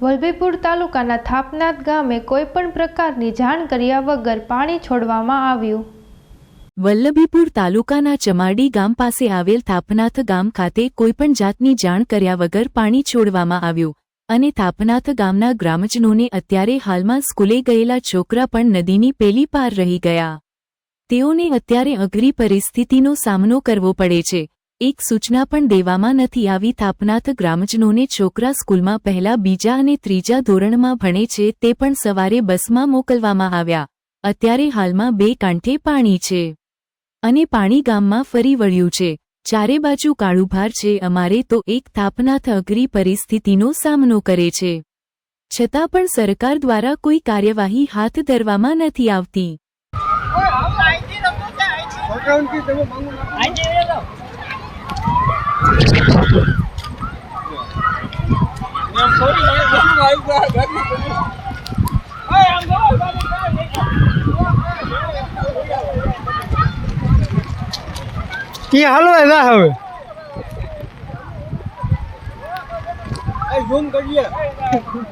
વલભીપુર તાલુકાના થાપનાથ ગામે કોઈપણ પ્રકારની જાણ કર્યા વગર પાણી છોડવામાં આવ્યું. વલ્લભીપુર તાલુકાના ચમાડી ગામ પાસે આવેલ થાપનાથ ગામ ખાતે કોઈપણ જાતની જાણ કર્યા વગર પાણી છોડવામાં આવ્યું અને થાપનાથ ગામના ગ્રામજનોને અત્યારે હાલમાં સ્કૂલે ગયેલા છોકરા પણ નદીની પેલી પાર રહી ગયા. તેઓને અત્યારે અઘરી પરિસ્થિતિનો સામનો કરવો પડે છે. એક સૂચના પણ દેવામાં નથી આવી. થાપનાથ ગ્રામજનોને છોકરા સ્કૂલમાં પહેલા બીજા અને ત્રીજા ધોરણમાં ભણે છે તે પણ સવારે બસમાં મોકલવામાં આવ્યા. અત્યારે હાલમાં બે કાંઠે પાણી છે અને પાણી ગામમાં ફરી વળ્યું છે. ચારે બાજુ કાળુભાર છે. અમારે તો એક થાપનાથ અઘરી પરિસ્થિતિનો સામનો કરે છે. છતાં પણ સરકાર દ્વારા કોઈ કાર્યવાહી હાથ ધરવામાં નથી આવતી. ત્યાં હાલો એના હવે. ઝૂમ કરીએ. હું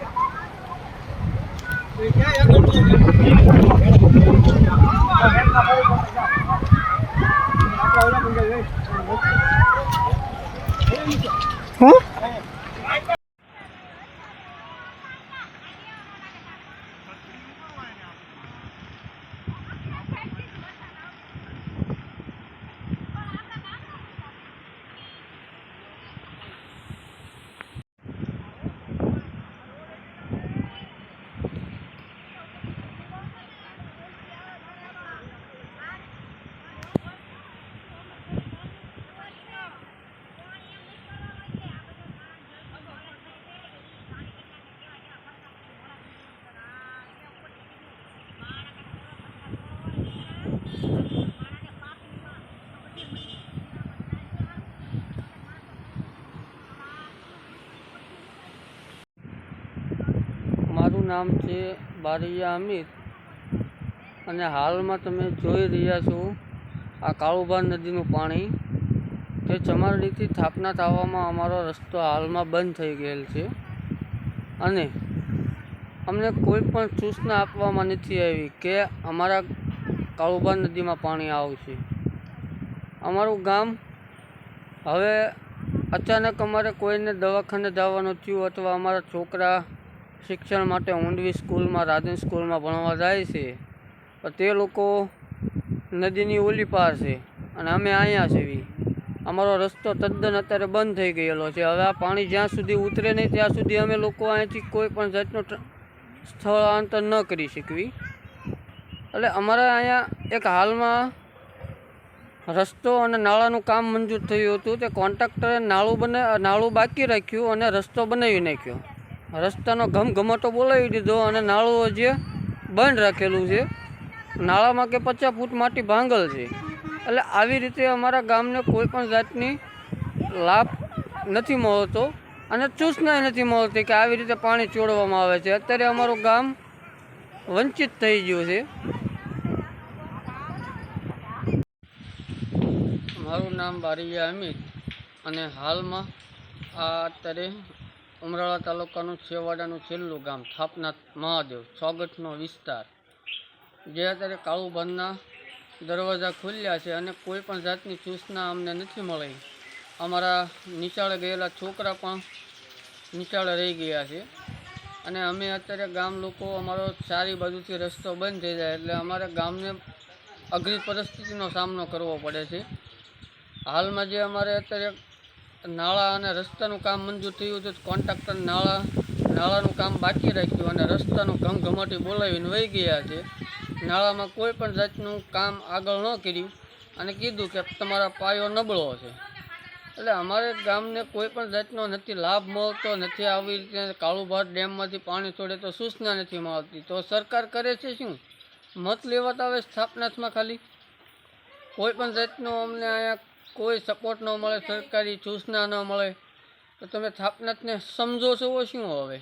નામ છે બારૈયા અમિત અને હાલમાં તમે જોઈ રહ્યા છો આ કાળુબાર નદીનું પાણી. તે ચમારડીથી થાપના થવામાં અમારો રસ્તો હાલમાં બંધ થઈ ગયેલ છે. અને અમને કોઈ પણ સૂચના આપવામાં નથી આવી કે અમારા કાળુબાર નદીમાં પાણી આવશે. અમારું ગામ હવે અચાનક અમારે કોઈને દવાખાને જવાનું થયું અથવા અમારા છોકરા શિક્ષણ માટે ઊંડવી સ્કૂલમાં, રાધન સ્કૂલમાં ભણવા જાય છે. તે લોકો નદીની ઓલી પાર છે અને અમે અહીંયા છીએ અમારો રસ્તો તદ્દન અત્યારે બંધ થઈ ગયેલો છે. હવે આ પાણી જ્યાં સુધી ઉતરે નહીં, ત્યાં સુધી અમે લોકો અહીંથી કોઈ પણ જાતનું સ્થળાંતર ન કરી શકવી. એટલે અમારા અહીંયા એક હાલમાં રસ્તો અને નાળાનું કામ મંજૂર થયું હતું. તે કોન્ટ્રાક્ટરે નાળું બને, નાળું બાકી રાખ્યું અને રસ્તો બનાવી નાખ્યો. રસ્તાનો ઘમઘમાટો બોલાવી દીધો અને નાળું જે બંધ રાખેલું છે, નાળામાં કે પચાસ ફૂટ માટી ભાંગલ છે. એટલે આવી રીતે અમારા ગામને કોઈ પણ જાતની લાભ નથી મળતો અને ચૂસના નથી મળતી કે આવી રીતે પાણી ચોડવામાં આવે છે. અત્યારે અમારું ગામ વંચિત થઈ ગયું છે. મારું નામ બારીયા અમિત અને હાલમાં આ અત્યારે ઉમરાળા તાલુકાનું છેવાડાનું છેલ્લું ગામ થાપનાથ મહાદેવ, સોગઠનો વિસ્તાર. જે અત્યારે કાળુભારના દરવાજા ખુલ્યા છે અને કોઈ પણ જાતની સૂચના અમને નથી મળી. અમારા નિચાળે ગયેલા છોકરા પણ નિચાળે રહી ગયા છે. અને અમે અત્યારે ગામ લોકો અમારો ચારી બાજુથી રસ્તો બંધ થઈ જાય એટલે અમારે ગામને અઘરી પરિસ્થિતિનો સામનો કરવો પડે છે. હાલમાં જે અમારે અત્યારે નાળા અને રસ્તાનું કામ મંજૂર થયું હતું કોન્ટ્રાક્ટર નાળા, નાળાનું કામ બાકી રાખ્યું અને રસ્તાનું ઘમઘમાટી બોલાવીને વહી ગયા છે. નાળામાં કોઈ પણ જાતનું કામ આગળ ન કર્યું અને કીધું કે તમારા પાયો નબળો છે. એટલે અમારે ગામને કોઈ પણ જાતનો નથી લાભ મળતો, નથી આવી રીતે કાળુભાર ડેમમાંથી પાણી છોડે તો સૂચના નથી મળતી. તો સરકાર કરે છે શું? મત લેવા તો આવે સ્થાપનાથમાં ખાલી? કોઈ પણ જાતનો અમને અહીંયા કોઈ સપોર્ટ ન મળે, સરકારી સૂચના ન મળે, તો તમે થાપનાથને સમજો છો, શું હવે?